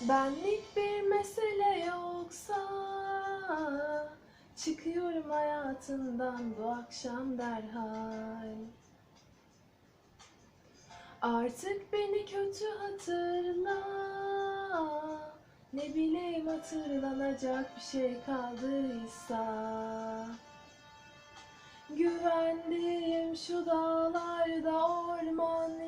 Benlik bir mesele yoksa Çıkıyorum hayatından bu akşam derhal. Artık beni kötü hatırla Ne bileyim hatırlanacak bir şey kaldıysa. Güvendiğim şu dağlarda orman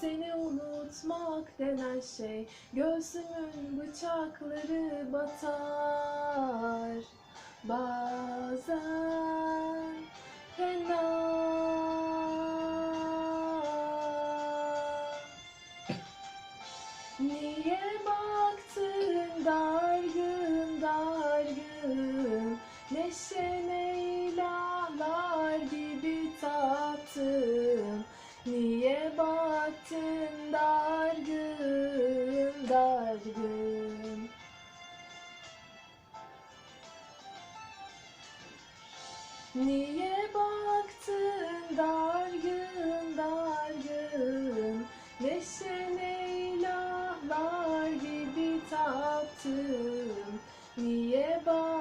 Seni unutmak denen şey Göğsümün bıçakları batar. Bazen fena Niye baktın dargın dargın? Neşene ilahlar gibi taptım Niye baktın dargın dargın Niye baktın dargın dargın Neşene ilahlar gibi taptım Niye baktın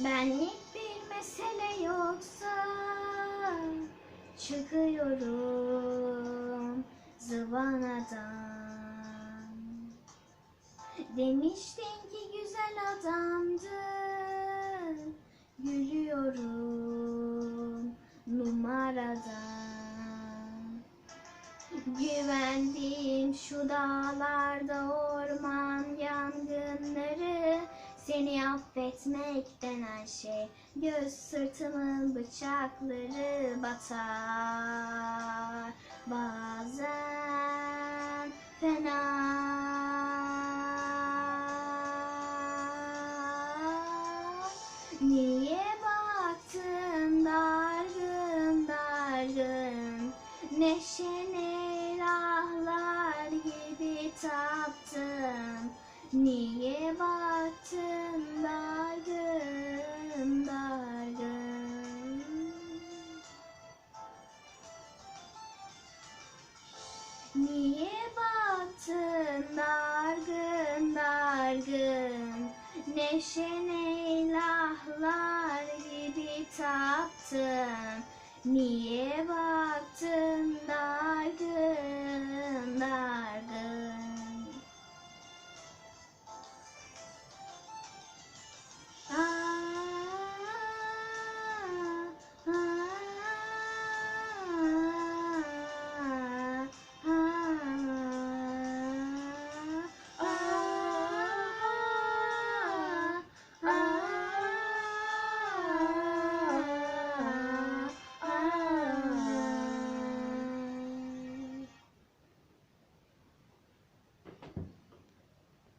Benlik bir mesele yoksa çıkıyorum zıvanadan. Demiştin ki güzel adamdı, gülüyorum numaradan. Güvendiğim şu dağlarda orman yangınları Seni affetmek denen şey. Göz sırtımın bıçakları batar. Bazen fena. Niye baktın dargın dargın? Neşene ilahlar gibi taptım Niye baktın dargın dargın. Niye baktın dargın dargın? Neşene ilahlar gibi taptım Niye